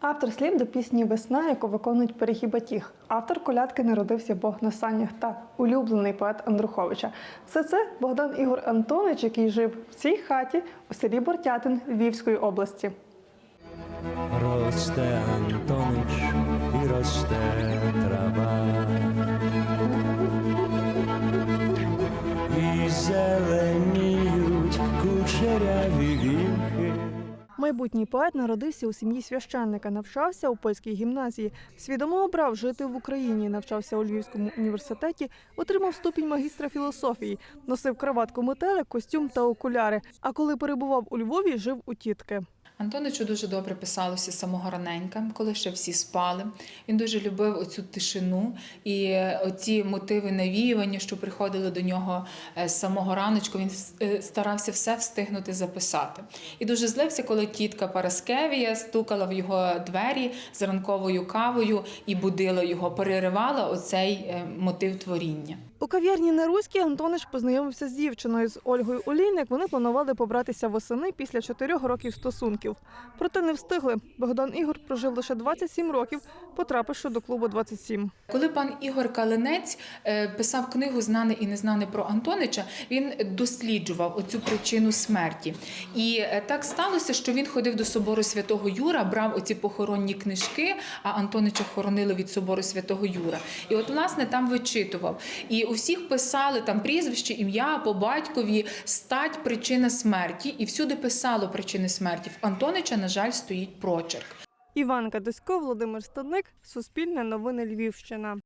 Автор слів до пісні Весна, яку виконують перехібатіг. Автор колядки народився Бог на санях та улюблений поет Андруховича. Все це Богдан Ігор Антонович, який жив в цій хаті у селі Бортятин Львівської області. Росте Антонич і росте Майбутній поет народився у сім'ї священника, навчався у польській гімназії. Свідомо обрав жити в Україні, навчався у Львівському університеті, отримав ступінь магістра філософії, носив краватку метелик, костюм та окуляри. А коли перебував у Львові, жив у тітки. Антоничу дуже добре писалося самого раненька, коли ще всі спали. Він дуже любив оцю тишину і е, оці мотиви навіювання, що приходили до нього е, з самого раночку. Він е, старався все встигнути записати. І дуже злився, коли тітка Параскевія стукала в його двері з ранковою кавою і будила його, переривала оцей мотив творіння. У кав'ярні на Руській Антонич познайомився з дівчиною з Ольгою Олійник. Вони планували побратися восени після чотирьох років стосунків. Проте не встигли. Богдан Ігор прожив лише 27 років, потрапивши до клубу 27. Коли пан Ігор Калинець е, писав книгу Знане і незнане про Антонича, він досліджував оцю причину смерті. І е, так сталося, що він ходив до собору святого Юра, брав оці похоронні книжки, а Антонича хоронили від собору святого Юра. І от, власне, там вичитував. І у всіх писали там прізвище, ім'я по батькові, стать, причина смерті, і всюди писало причини смерті. В Антонича, на жаль, стоїть прочерк. Іван Кадусько, Володимир Стадник, Суспільне новини Львівщина.